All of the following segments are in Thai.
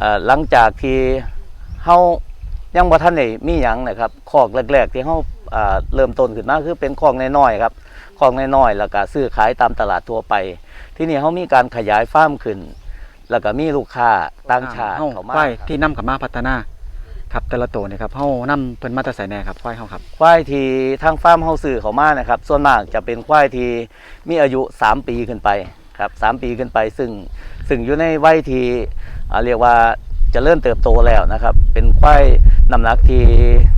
เอ่อหลังจากที่เฮายังบ่ทันได้มีหยังนะครับคอกแรกๆ ที่เฮาอ่าเริ่มต้นขึ้นมาคือเป็นคอกน้อยๆครับคอกน้อยๆแล้วก็ซื้อขายตามตลาดทั่วไป ที่นี่เฮามีการขยายฟาร์มขึ้น แล้วก็มีลูกค้าต่างชาติเฮาเข้ามาควายที่นำกับมาพัฒนาครับแต่ละตัวเนี่ยครับเฮานำเพิ่นมาแต่ใส่แน่ครับควายเฮาครับควายที่ทางฟาร์มเฮาซื้อเขามานะครับ ส่วนมากจะเป็นควายที่มีอายุ 3 ปีขึ้นไปครับ3ปีขึ้นไป ซึ่งซึ่งอยู่ในวัยที่อ่า เรียกว่าเจะเริ่มเติบโตแล้วนะครับ เป็นควายน้ำหนักที่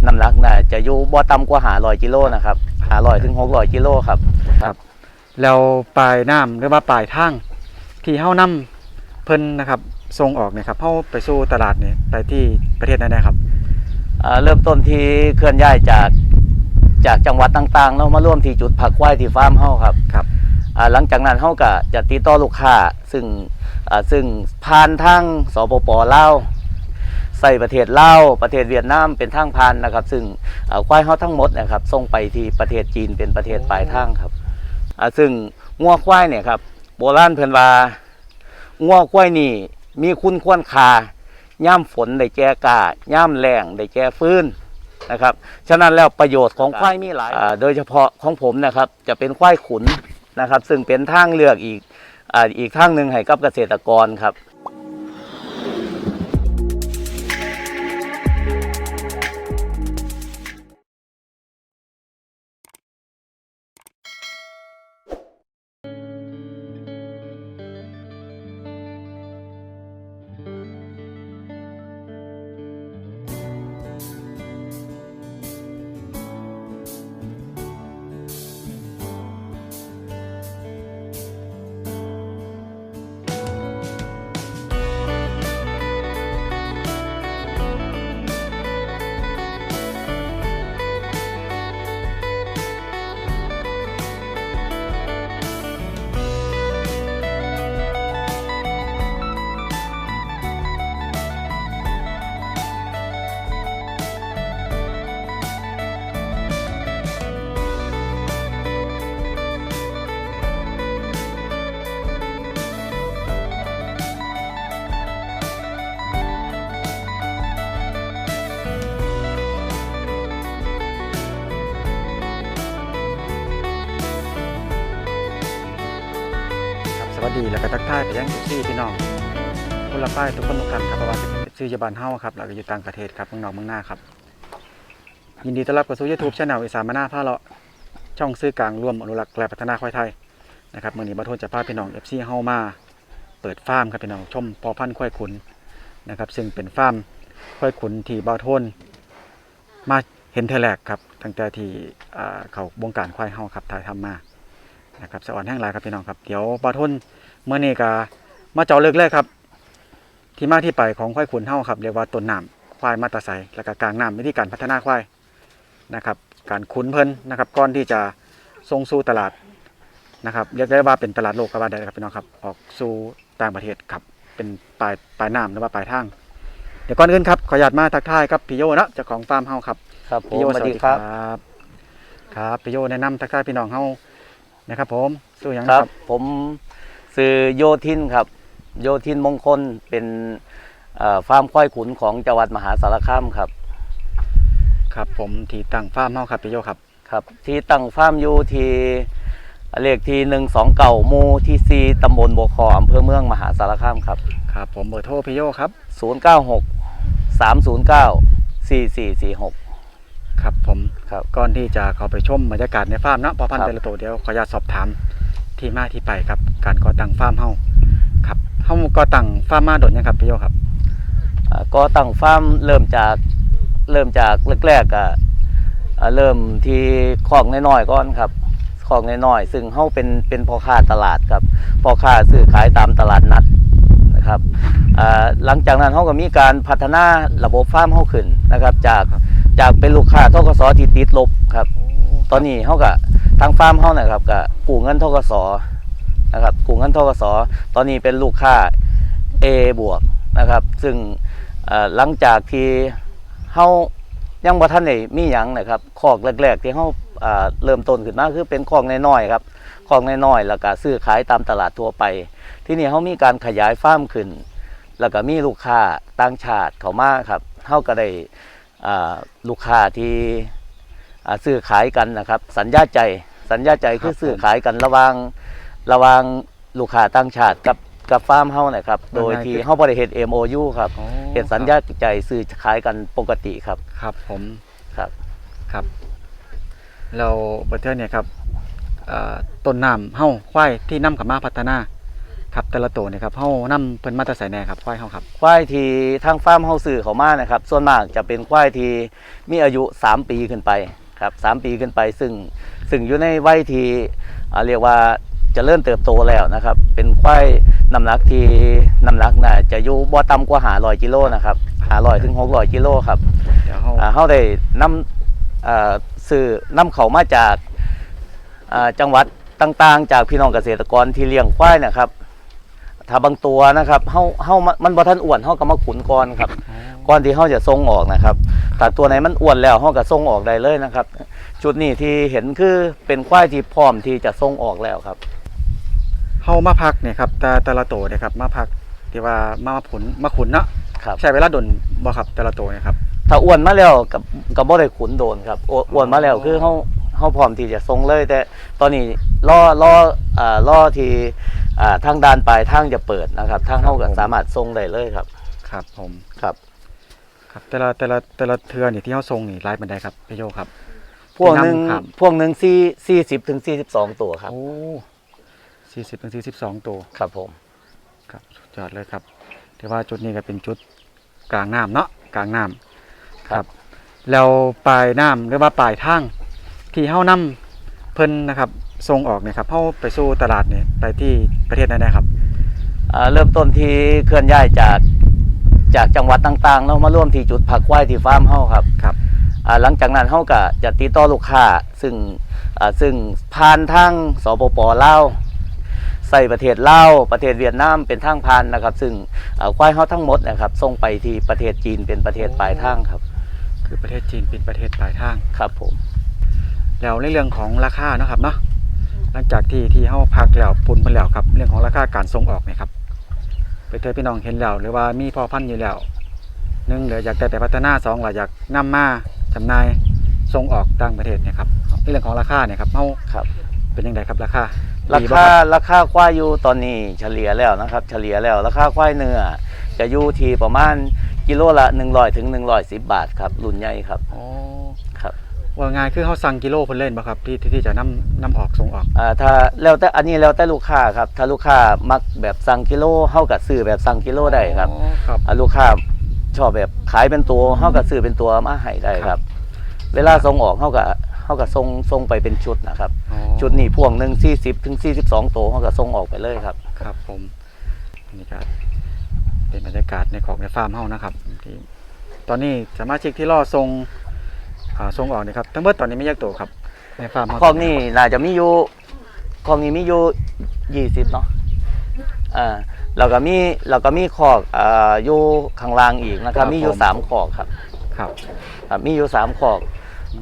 น้ำหนักน่าจะอยู่บ่ต่ำกว่า500กิโลนะครับ500ถึง600กิโลครับครับ แล้วปลายน้ำหรือว่าปลายทางที่เฮานำเพิ่นนะครับส่งออกเนี่ยครับเฮาไปสู่ตลาดเนี่ยไปที่ประเทศนั้นนะครับอ่าเริ่มต้นที่เคลื่อนย้ายจากจากจังหวัดต่างๆแล้วมาร่วมที่จุดพักควายที่ฟาร์มเฮาครับครับ หลังจากนั้นเฮาก็จะติดต่อลูกค้าซึ่งซึ่งผ่านทางสปปลาวใส่ประเทศลาวประเทศเวียดนามเป็นทางผ่านนะครับ ซึ่งควายเฮาทั้งหมดนะครับส่งไปที่ประเทศจีนเป็นประเทศปลายทางครับซึ่งงัวควายเนี่ยครับโบราณเพิ่นว่างัวควายนี่มีคุณควรคาย่ามฝนได้แก่กาย่มแรงได้แก่ฟื้นนะครับ ฉะนั้นแล้วประโยชน์ของควายมีหลาย โดยเฉพาะของผมนะครับจะเป็นควายขุน นะครับ ซึ่งเป็นทางเลือกอีกอ่าอีกทางหนึ่งให้กับเกษตรกรครับ ดีแล้วก็ทักทายไปยังทุกที่พี่น้องคนละป้ายทุกคนทุกท่านครับเพราะว่าจะเป็นซื้อยาบานเฮาครับแล้วก็อยู่ต่างประเทศครับเมืองนอกเมืองหน้าครับ ยินดีต้อนรับเข้าสู่ YouTube Channel อีสานมาหน้าผ้าเลาะช่องซื้อกลางร่วมอนุรักษ์และพัฒนาควายไทยนะครับเมื้อนี้บัดโทนจะพาพี่น้อง FC เฮามาเปิดฟาร์มครับพี่น้องชมพอพันธุ์ควายขุนนะครับ ซึ่งเป็นฟาร์มควายขุนที่บัดโทนมาเห็นเทแรกครับตั้งแต่ที่เขาวงการควายเฮาครับถ่ายทำมานะครับสะอ่อนแห้งลายครับพี่น้องครับเดี๋ยวบาทน เมื่อนี้ก็มาเจาะเลือกเลยครับ ที่มาที่ไปของควายขุนเฮาครับเรียกว่าต้นน้ำควายมาตาไซและก็กลางน้ำวิธีการพัฒนาควายนะครับ การขุนเพิ่นนะครับก่อนที่จะส่งสู่ตลาดนะครับเรียกได้ว่าเป็นตลาดโลกก็ว่าได้ครับพี่น้องครับออกสู่ต่างประเทศครับเป็นปลายปลายน้ำหรือว่าปลายทาง เดี๋ยวก่อนอื่นครับขออนุญาตมาทักทายครับพี่โยนะเจ้าของฟาร์มเฮาครับครับผมพี่โยสวัสดีครับบครับพี่โยแนะนำทักทายพี่น้องเฮานะครับ ผมสู้หยังคนะรัครับบผม ซื้อโยทินครับ โยทินมงคลเป็นเอ่อฟาร์มควายขุนของจังหวัดมหาสารคามครับ ครับผมที่ตั้งฟาร์มเฮาครับพี่โยครับครับ ที่ตั้งฟาร์มอยู่ที่เลขที่หนึ่งสองเก่ามูที่ซีตำบลบัวคออำเภอเมืองมหาสารคามครับครับ ผมเบอร์โทรพี่โยครับศูนย์เก้าหกสามศูนย์เก้าสี่สี่สี่หกครับผมครับก่อนที่จะเข้าไปชมบรรยากาศในฟาร์มเนาะพอพันครับธุ์แต่ละตัวเดี๋ยวขออนุญาตสอบถาม ที่มาที่ไปครับ การก่อตั้งฟาร์มเฮาครับเฮาก่อตั้งฟาร์มมาโดนยังครับพี่โยครับอ่าก็ตั้งฟาร์มเริ่มจากเริ่มจากแรกๆอะเริ่มที่คอกน้อยๆก่อนครับคอกน้อยๆซึ่งเขาเป็นเป็นพ่อค้าตลาดครับพ่อค้าซื้อขายตามตลาดนัดนะครับหลังจากนั้นเขาก็มีการพัฒนาระบบฟาร์มเขาขึ้นนะครับ จากจากเป็นลูกค้าทกสที่ติดลบครับ ตอนนี้เขาก็ทางฟาร์มเขานะครับก็กู้เงินทกสนะครับกู้เงินทกสตอนนี้เป็นลูกค้า A บวกนะครับ ซึ่งหลังจากที่เฮายังบ่ทันได้มีหยังนะครับคอกแรก ๆ ที่เฮาอ่าเริ่มต้นขึ้นมาคือเป็นคอกน้อยๆครับคอกน้อยๆแล้วก็ซื้อขายตามตลาดทั่วไป ที่นี่เฮามีการขยายฟาร์มขึ้น แล้วก็มีลูกค้าต่างชาติเขามาครับเฮาก็ได้ลูกค้าที่ ซื้อขายกันนะครับ สัญญาใจสัญญาใจคือซื้อขายกันระหว่างระหว่างลูกค้าต่างชาติกับกับฟาร์มเฮานะครับ โดยที่เฮาบ่ได้เฮ็ด MOU ครับโอ้เฮ็ดสัญญาใจซื้อขายกันปกติครับ ครับผมครับครับเราเบอร์เทอร์เนี่ยครับเอ่อต้นน้ำเฮาควายที่นำกับมาพัฒนาครับแต่ละตัวเนี่ยครับเฮานำเพิ่นมาแต่ใส่แหน่ครับควายเฮาครับควายที่ทางฟาร์มเฮาซื้อเขามานะครับ ส่วนมากจะเป็นควายที่มีอายุ 3 ปีขึ้นไป ครับสามปีขึ้นไปซึ่งซึ่งอยู่ในวัยที่อ่าเรียกว่าเจะเริ่มเติบโตแล้วนะครับ เป็นควายน้ำหนักที่น้ำหนักน่าจะอยู่บ่ต่ำกว่า500กิโลนะครับ500ถึง600กิโลครับเดี๋ยวเฮาอ่าเฮาได้นำอ่าซื้อนำเขามาจากอ่าจังหวัดต่างๆ จากพี่น้องเกษตรกรที่เลี้ยงควายนะครับ ถ้าบางตัวนะครับเฮาเฮามันมันบ่ทันอ้วนเฮาก็มาขุนก่อนครับ ก่อนที่เฮาจะส่งออกนะครับ ถ้าตัวไหนมันอ้วนแล้วเฮาก็ส่งออกได้เลยนะครับชุดนี้ที่เห็นคือเป็นควายที่พร้อมที่จะส่งออกแล้วครับเฮามาพักเนี่ยครับแต่แต่ละตัวเนี่ยครับมาพักที่ว่ามาผลมาขุนเนาะครับ ใช้เวลาดนบ่ครับแต่ละตัวเนี่ยครับถ้าอ้วนมาแล้วกับกับบ่ได้ขุนโดนครับอ้วนอ้วนมาแล้วคือเฮาเฮาพร้อมที่จะส่งเลย แต่ตอนนี้รอรออ่ารอที่อ่าทางด้านปลายทางจะเปิดนะครับทางเฮาก็สามารถส่งได้เลยครับ ครับผม ครับ ครับแต่ละแต่ละแต่ละเทือนี่ที่เฮาส่งนี่หลายปานใดครับพี่โยครับ พวกหนึ่งครับพวกหนึ่งสี่สี่สิบถึงสี่สิบสองตัวครับ โอ้40ถึง42ตัวครับผม ครับสุดยอดเลยครับถือว่าจุดนี้ก็เป็นจุดกลางน้ำเนาะกลางน้ำครับ แล้วปลายน้ำหรือว่าปลายทางที่เฮานํเพิ่นนะครับส่งออกเนี่ยครับเฮาไปสู่ตลาดเนี่ยไปที่ประเทศไหนๆครับ อ่าเริ่มต้นที่เคลื่อนย้ายจาก จากจังหวัดต่างๆแล้วมาร่วมที่จุดผักควายที่ฟาร์มเฮาครับครับอ่าหลังจากนั้นเฮาก็จะติดต่อลูกค้าซึ่งอ่าซึ่งผ่านทางสปปลาวใส่ประเทศลาวประเทศเวียดนามเป็นทางผ่านนะครับ ซึ่งอ่าควายเฮาทั้งหมดนะครับส่งไปที่ประเทศจีนเป็นประเทศปลายทางครับ คือประเทศจีนเป็นประเทศปลายทางครับผมแล้วในเรื่องของราคาเนาะครับเนาะหลังจากที่ที่เฮาพักแล้วปุ่นไปแล้วครับ เรื่องของราคาการส่งออกเนะครับ ไปเจอพี่น้องเห็นแล้วหรือว่ามีพ่อพันธุ์อยู่แล้วหนึ่งเหลืออยากได้ไปพัฒนาสองหรืออยากนำมาจำหน่ายส่งออกต่างประเทศเนะครับในเรื่องของราคาเนี่ยครับเฮาครับ เป็นยังไงครับราคาราดีบ่คาบราคาควายอยู่ตอนนี้เฉลี่ยแล้วนะครับ เฉลี่ยแล้วราคาควายเนื้อจะอยู่ที่ประมาณกิโลละ100ถึง110 บาทครับรุ่นใหญ่ครับอ๋อครับ ว่าง่ายคือเขาสั่งกิโลเพิ่นเล่นบ่ครับที่ที่ที่จะนำนำออกส่งออก อ่าถ้าแล้วแต่อันนี้แล้วแต่ลูกค้าครับ ถ้าลูกค้ามักแบบสั่งกิโลเฮาก็ซื้อแบบสั่งกิโลได้ครับอ๋อครับ อ่าลูกค้าชอบแบบขายเป็นตัวเฮาก็ซื้อเป็นตัวมาให้ได้ครับเวลาส่งออกเฮาก็เฮาก็ส่งส่งไปเป็นชุดนะครับ อ๋อชุดนี้พ่วงหนึ่ง40ถึง42ตัวเฮาก็ส่งออกไปเลยครับ ครับผมนี่ก็เป็นบรรยากาศในของในฟาร์มเฮานะครับที่ตอนนี้สมาชิกที่รอส่งอ่า ส่งออกนะครับทั้งหมดตอนนี้ไม่แยกตัวครับในฟาร์มเฮาคอกนี้น่าจะมีอยู่คอกนี้มีอยู่ยี่สิบเนาะอ่าเราก็มีเราก็มีคอกอ่าอยู่ข้างล่างอีกนะครับมีอยู่สามคอกครับครับครับมีอยู่สามคอก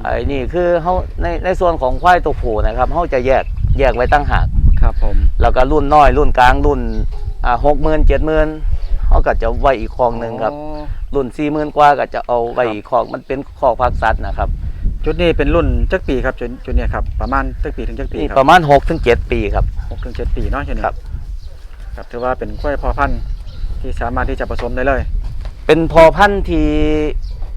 ไอ้นี่คือเขาในในส่วนของควายตัวผู้นะครับเขาจะแยกแยกไว้ตั้งหากครับผมแล้วก็รุ่นน้อยรุ่นกลางรุ่นอ่าหกหมื่นเจ็ดหมื่นเขาก็จะไว้อีกคอกหนึ่งครับอ๋อรุ่นสี่หมื่นกว่าก็จะเอาไว้ครับอีกคอกมันเป็นคอกพักสัตว์นะครับ จุดนี้เป็นรุ่นจักปีครับจุดจุดเนี้ครับประมาณจักปีถึงจักปีนี่คปรับระมาณหกถึงเจ็ดปีครับ หกถึงเจ็ดปีเนาะจุดนี้ครับ ครับถือว่าเป็นกล้วยพอพันธุ์ที่สามารถที่จะผสมได้เลยเป็นพอพันธุ์ที่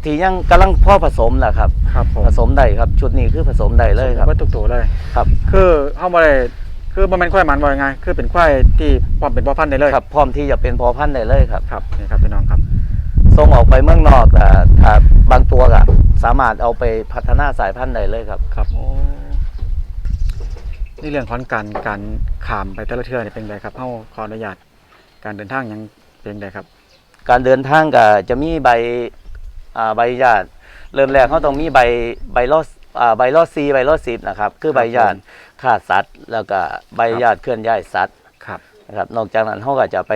ที่ยังกำลังพ่อผสมแหละครับ ครับผมผสมได้ครับ ชุดนี้คือผสมได้เลยครับวัตถุกตัวเลย ครับคือเฮาบ่ได้คือบ่แม่นควายหมันบ่ยังไงคือเป็นควายที่พร้อมเป็นพ่อพันธุ์ได้เลยครับพร้อมที่จะเป็นพอพันธุ์ได้เลยครับ ครับนี่ครับพี่น้องครับ ส่งออกไปเมืองนอกอ่าถ้าบางตัวก็สามารถเอาไปพัฒนาสายพันธุ์ได้เลยครับ ครับโอ้นี่เรื่องของการการขามไปแต่ละเทื่อนี่เป็นไงครับเฮาขออนุญาตการเดินทางยังเป็นไงครับ การเดินทางก็จะมีใบอ่าใบญาติเริ่มแรกเขาต้องมีใบใบลอดอ่าใบลอดซีใบลอดสิบนะครับ คือใบญาติฆ่าสัตว์ แล้วก็ใบญาติเคลื่อนย้ายสัตว์ครับนะครับ นอกจากนั้นเขาก็จะไป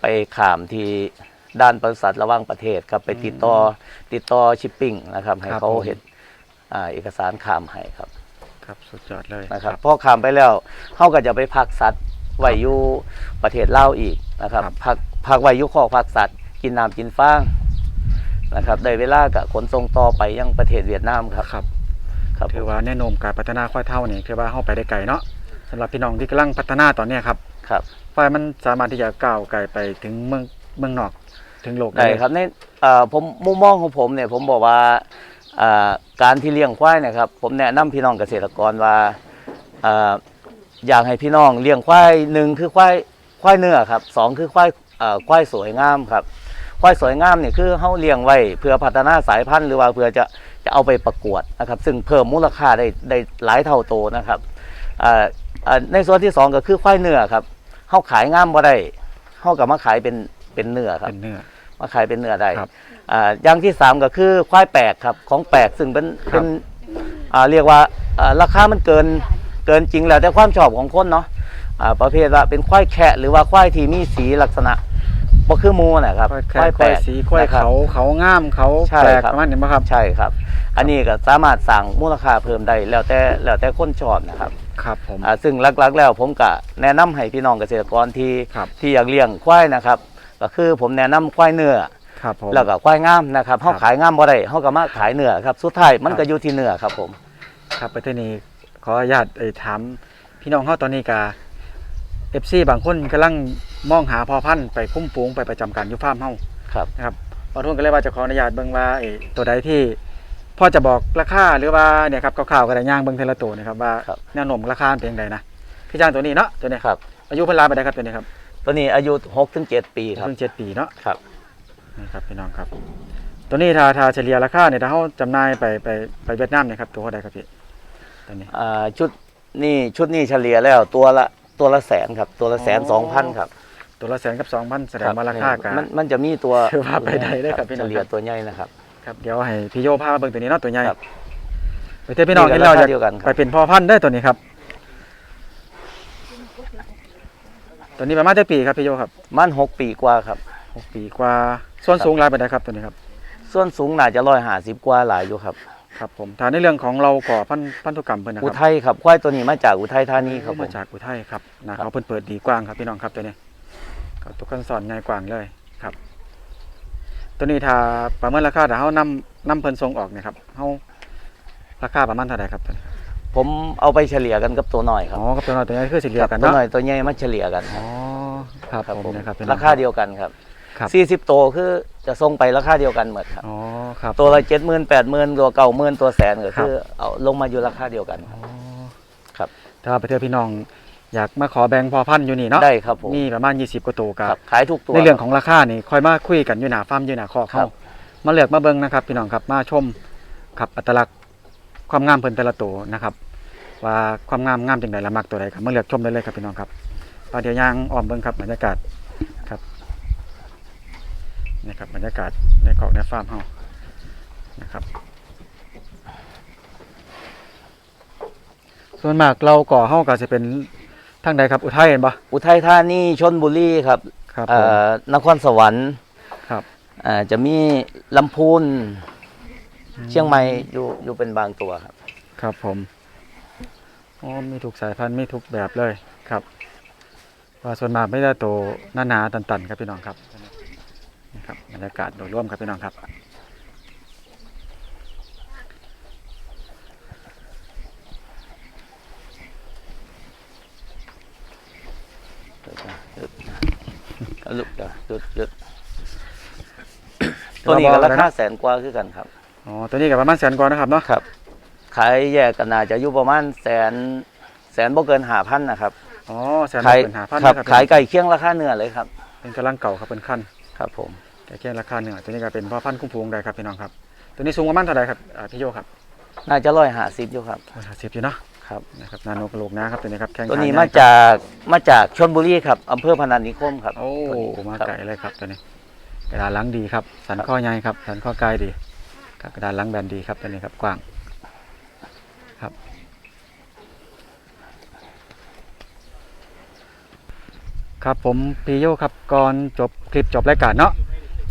ไปข่ามที่ ด้านบริษัทระหว่างประเทศครับไปติดต่อติดต่อชิปปิ้งนะครับ ให้เขาเห็นอ่าเอกสารข่ามให้ครับครับสุดยอดเลยนะครับพอข่ามไปแล้วเขาก็จะไปพักสัตว์ไว้อยู่ประเทศลาวอีกนะครับพักพักไว้อยุคอกพักสัตว์ กินน้ำกินฟางนะครับได้เวลากับขนส่งต่อไปยังประเทศเวียดนามครับครับครับถือว่าแนะนมการพัฒนาควายเท่านี่คือว่าเฮาไปได้ไกลเนาะสำหรับพี่น้องที่กำลังพัฒนาตอนเนี้ยครับครับควายมันสามารถที่จะก้าวไกลไปถึงเมืองเมืองนอก ถึงโลกได้ครับในเอ่อผมมุมมองของผมเนี่ยผมบอกว่าเอ่อการที่เลี้ยงควายเนะครับ ผมแนะนำพี่น้องเกษตรกรว่าเอ่ออยากให้พี่น้องเลี้ยงควายหนึ่งคือควายควายเนื้อครับสองคือควายเอ่อควายสวยงามครับควายสวยงามเนี่ยคือเฮาเลี้ยงไว้เพื่อพัฒนาสายพันธุ์หรือว่าเพื่อจะจะเอาไปประกวดนะครับ ซึ่งเพิ่มมูลค่าได้ได้หลายเท่าโตนะครับเอ่อเอ่อในส่วนที่สองก็คือควายเนื้อครับเฮาขายงามบ่ได้เฮากับมาขายเป็นเป็นเนื้อครับเป็นเนื้อ มาขายเป็นเนื้อได้ครับอ่าอย่างที่สามก็คือควายแปลกครับของแปลกซึ่งเป็นครับ เป็นอ่าเรียกว่าอ่าราคามันเกินเกินจริงแล้วแต่ความชอบของคนเนาะอ่าประเภทว่าเป็นควายแคะหรือว่าควายที่มีสีลักษณะบ่คือหมูนะครับควายแค่ควายสีควายนะครับ เขาเขางามเขาใช่แปลกครับ ประมาณนี้บ่ครับใช่ครับ อันนี้ก็สามารถสั่งมูลค่าเพิ่มได้แล้วแต่แล้วแต่คนชอบนะครับครับผม อ่าซึ่งหลักๆแล้วผมก็แนะนำให้พี่น้องเกษตรกรที่ครับที่อยากเลี้ยงควายนะครับ ก็คือผมแนะนำควายเนื้อครับผมแล้วก็ควายงามนะครับเฮาครับขายงามบ่ได้เฮาก็มาขายเนื้อครับสุดท้ายมันครับก็อยู่ที่เนื้อครับผม ครับประเทศนี้ขออนุญาตเอ่ยถามพี่น้องเฮาตอนนี้กา FC บางคนกำลังมองหาพอพันธุ์ไปคุ้มฟูงไปประจำการอยู่ฟาร์มเฮาครับนะครับบางทุนก็เลยว่าจะขออนุญาตเบิ่งว่าเอ่ยตัวใดที่พอจะบอกราคาหรือว่าเนี่ยครับคร่าวๆก็ได้ย่างเบิ่งเทละตัวนะครับว่าครับแนวโน้มราคาเป็นจังไดนะพี่จ้างตัวนี้เนาะตัวนี้ครับอายุเพิ่นลาไปได้ครับตัวนี้ครับ ตัวนี้อายุ6ถึง7ปีครับ เพิ่งเจ็ดปีเนาะครับ นี่ครับพี่น้องครับ ตัวนี้ถ้าถ้าเฉลี่ยราคาเนี่ยถ้าเฮาจำหน่ายไปไปไปเวียดนามเนี่ยครับตัวเท่าใดครับพี่ตัวนี้ อ่าชุดนี่ชุดนี้เฉลี่ยแล้วตัวละตัวละแสนครับ ตัวละแสนอ๋อ สองพันครับตัวละแสนกับ2,000แสดงว่าราคากัมันมันจะมีตัวถือว่าไปได้เด้อครับพี่น้เฉองลี่ยตัวใหญ่นะครับ ครับเดี๋ยวให้พี่โยพามาเบิ่งตัวนี้เนาะตัวใหญ่ครับไปเทพี่น้องนี่ที่ก็เราราจะคาเดียวกันครับ ไปเป็นพ่อพันธุ์ได้อตัวนี้ครับ ตัวนี้ประมาณเท่าปีครับพี่โยครับมันหกปีกว่าครับ หกปีกว่าส่วนสูงหลายไปได้ครับตัวนี้ครับส่วนสูงน่าจะร้อยห้าสิบกว่าหลายอยู่ครับ ครับผมถ้าในเรื่องของเราก่อพันธุ์พันธุกรรมเพิ่นนะคอุรับทัยครับควายตัวนี้มาจากอุทัยธานีครับผมมาจากอุทัยครับนะเขาเพิ่นเปิดดีกว้างครับพี่น้องครับตัวนี้ก็ทุกคนสอนง่ายกว้างเลยครับ ตัวนี้ถ้าประเมินราคาถ้าเฮานำนำเพิ่นส่งออกเนะครับเฮาราคาประมาณเท่าไหร่ครับตัวนี้ ผมเอาไปเฉลี่ยกันกับตัวน้อยครับอ๋อกับตัวน้อยตัวนี้คือสิเรียคกรับกันตัวเนาะน้อยตัวใหญ่มาเฉลี่ยกันอ๋อครับผมนะครับพี่น้อง ราคาเดียวกันครับครับ สี่สิบโตวคือจะส่งไปราคาเดียวกันหมดครับ อ๋อครับ ตัวละเจ็ดหมื่นแปดหมื่นตัวเก่าหมื่นตัวแสนก็ครับ คือเอาลงมาอยู่ราคาเดียวกันอ๋อครับ ถ้าไปเที่ยวพี่น้อง อยากมาขอแบ่งพอพันธุ์อยู่นี่เนาะได้ครับผมมีประมาณ 20กว่าตัวคครัรับ บขายทุกตัว ในเรื่องของราคานี่ค่อยมาคุยกันอยู่หน้าฟาร์มอยู่หน้าคอกครัเฮาบ มาเลือกมาเบิ่งนะครับ พี่น้องครับมาชมครับอัตลักษณ์ ความงามเพิ่นแต่ละตัวนะครับ ว่าความงามงามจังไดละมักตัวใดครับมาเลือกชมได้เลยครับพี่น้องครับปาเดียวย่างอ้อมเบิ่งครับบรรยากาศครับนี่ครับบรรยากาศในคอกในฟาร์มเฮานะครับส่วนมากเราก่อเฮาก็จะเป็นทางใดครับอุทัยเห็นบ่อุทัยธานีชนบุรีครับครับผเอ่มอนครสวรรค์ครับเอ่อจะมีลำพูน เชียงใหม่อยู่อยู่เป็นบางตัวครับ ครับผมอ๋อมีทุกสายพันธุ์มีทุกแบบเลยครับว่าส่วนมากไม่ได้โตหนาๆตันๆครับพี่น้องครับนี่ครับบรรยากาศโดยรวมครับพี่น้องครับหยุดนะหยุดนะหยุดหยุดตัวนี้ก็ราคาแสนกว่าคือกันครับ อ๋อตัวนี้กับประมาณแสนกว่านะครับเนาะครับ ขายแยกกันน่าจะอยู่ประมาณแสนแสนบ่เกินหาพันนะครับอ๋อแสนขายเป็นหาพันครับนะครับขายไก่เคียงราคาเนื้อเลยครับ เป็นกำลังเก่าครับเป็นขั้นครับ ผมแก่เคียงราคาเหนือตัวนี้ก็เป็นพ่อพันธุ์คุ้มฟูงได้ครับพี่น้องครับ ตัวนี้สูงประมาณเท่าไหร่ครับอ่าพี่โยครับน่าจะร้อยหาสิบอยู่ครับร้อยห้าสิบอยู่เนาะครับนะครับนาโนกระโหลกนะครับตัวนี้ครับแข้งตัวนี้ขใหญ่มาจากมาจากชนบุรีครับอำเภอพนัสนิคมครับโอ้ตัวนี้มาครับไก่เลยครับตัวนี้กระดานหลังดีครับ สันข้อใหญ่ครับ สันข้อกายดี ครับกระดานหลังแบนดีครับตัวนี้ครับกว้างครับครับผมพีโยครับก่อนจบคลิปจบรายการเนาะ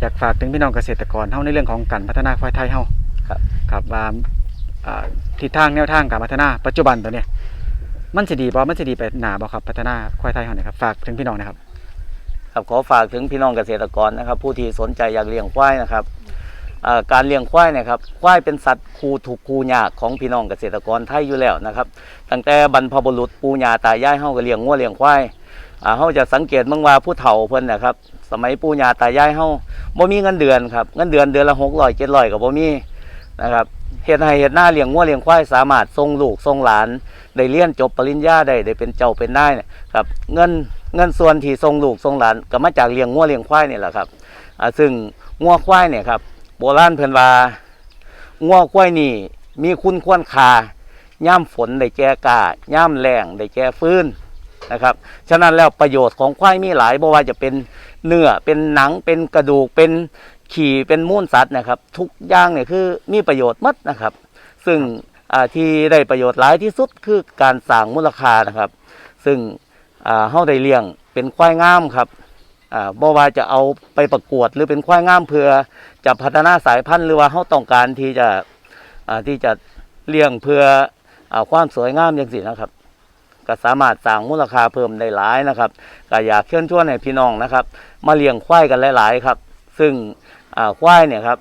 อยากฝากถึงพี่น้องเกษตรกรเฮาในเรื่องของการพัฒนาควายไทยเฮาครับครับว่าอ่าทิศทางแนวทางการพัฒนาปัจจุบันตัวเนี้ยมันสิดีบ่มันสิดีไปหนาบ่ครับพัฒนาควายไทยเฮาเนี่ยครับฝากถึงพี่น้องนะครับครับขอฝากถึงพี่น้องเกษตรกรนะครับ ผู้ที่สนใจอยากเลี้ยงควายนะครับอ่า การเลี้ยงควายเนะครับควายเป็นสัตว์คู่ถูกคู่ยากของพี่น้องเกษตรกรไทยอยู่แล้วนะครับตั้งแต่บรรพบุรุษปู่ย่าตายายเฮาก็เลี้ยงงัวเลี้ยงควายเฮาจะสังเกตบ้างว่าผู้เฒ่าเพิ่นนะครับสมัยปู่ย่าตายายเฮาบ่มีเงินเดือนครับเงินเดือนเดือนละ600 700ก็บ่มีนะครับเฮ็ดให้เฮ็ดหน้าเลี้ยงงัวเลี้ยงควายสามารถส่งลูกส่งหลาน ได้เรียนจบปริญญาได้ได้เป็นเจ้าเป็นนายครับเงินเงินส่วนที่ส่งลูกส่งหลานก็มาจากเลี้ยงงัวเลี้ยงควายนี่แหละครับซึ่งงัวควายเนี่ยครับ บราณเพิ่นว่างัวควายนี่ มีคุณควรค่าย่ามฝนได้แก่กาย่มแรงได้แก่ฟื้นนะครับฉะนั้นแล้วประโยชน์ของควายมีหลายบ่ว่าจะเป็นเนื้อเป็นหนังเป็นกระดูกเป็นขี่เป็นมูลสัตว์นะครับ ทุกอย่างเนี่ยคือมีประโยชน์หมดนะครับ ซึ่งที่ได้ประโยชน์หลายที่สุดคือการสร้างมูลค่านะครับ ซึ่งเฮาได้เลี้ยงเป็นควายงามครับ บ่ว่าจะเอาไปประกวดหรือเป็นควายงามเพื่อจะพัฒนาสายพันธุ์หรือว่าเฮาต้องการที่จะที่จะเลี้ยงเพื่ออความสวยงามอย่างสินะครับ ก็สามารถสร้างมูลค่าเพิ่มได้หลายนะครับก็อยากเชิญชวนให้พี่น้องนะครับ มาเลี้ยงควายกันหลาย ๆ ครับ ซึ่งควายเนี่ยครับ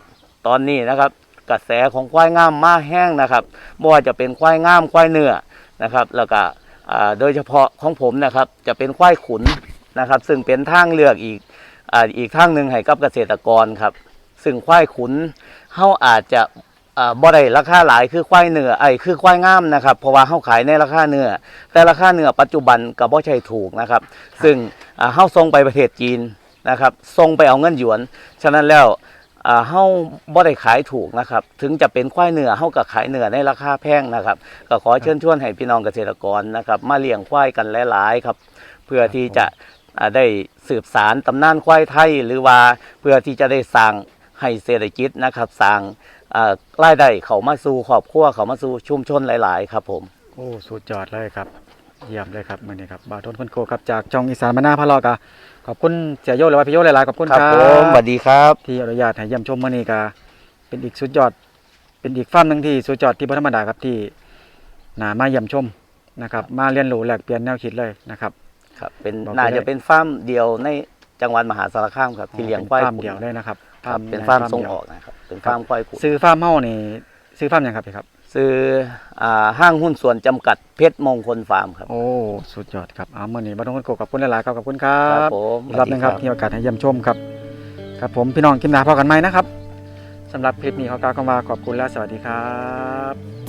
ตอนนี้นะครับกระแสของควายงามมาแห้งนะครับไม่ว่าจะเป็นควายงามควายเนื้อนะครับ แล้วก็โดยเฉพาะของผมนะครับ จะเป็นควายขุน นะครับ ซึ่งเป็นทางเลือกอีกออีกทางหนึ่งให้กับเกษตรกรครับ ซึ่งควายขุนเฮาอาจจะบ่ได้ราคาหลายคือควายเนื้อไอ้คือควายงามนะครับ เพราะว่าเฮาขายในราคาเนื้อแต่ราคาเนื้อปัจจุบันก็บ่ใช่ถูกนะครับ ซึ่งเฮาส่งไปประเทศจีนนะครับส่งไปเอาเงินหยวน ฉะนั้นแล้วเฮาบ่ได้ขายถูกนะครับ ถึงจะเป็นควายเนื้อเฮาก็ขายเนื้อในราคาแพงนะครับ ก็ขอเชิญชวนให้พี่น้องเกษตรกรนะครับ มาเลี้ยงควายกันหลาย ๆ ครับ เพื่อที่จะ ได้สืบสารตำนานควายไทย หรือว่าเพื่อที่จะได้สร้างให้เศรษฐกิจนะครับสร้างอ่ารายได้เขามาสู่ครอบครัวเขามาสู่ชุมชนหลาย ๆ ครับผมโอ้สุดยอดเลยครับเยี่ยมเลยครับมื้อนี้ครับบาวทนคนโกครับจากช่องอีสานมาหน้าพะเลาะกะขอบคุณเสียโยหรือว่าพี่โยหลายๆขอบคุณครับผมสวัสดีครับ ที่อนุญาตให้เยี่ยมชมมื้อนี้ก็เป็นอีกสุดยอด เป็นอีกฟาร์มหนึงที่สุดยอดที่บ่ธรรมดาครับที่น่ามาเยี่ยมชมนะครับ มาเรียนรู้แลกเปลี่ยนแนวคิดเลยนะครับ ครับเป็นบอกไปน่าได้จะเป็นฟาร์มเดียวในจังหวัดมหาสารคามครับที่เลี้ยงควายป็นฟาร์มขุนเดียวเลยนะครับครับเป็นใหญ่ฟาร์มส่งเดียวออกนะครับเป็นฟาร์มควายขุนซื้อฟาร์มเฮานี่ซื้อฟาร์มหยังครับพี่ครับ ซื้ออ่าห้างหุ้นส่วนจำกัดเพชรมงคลฟาร์มครับ โอ้ สุดยอดครับเอามื้อนี้บ่ต้องคนโกขอบคุณหลายๆครับขอบคุณครับผมอีกรอบหนึงครับที่โอกาสให้เยี่ยมชมครับ ครับผมพี่น้องกิมนาพอกันไหมนะครับสำหรับคลิปนี้ขอกล่าวคำว่าขอบคุณและสวัสดีครับ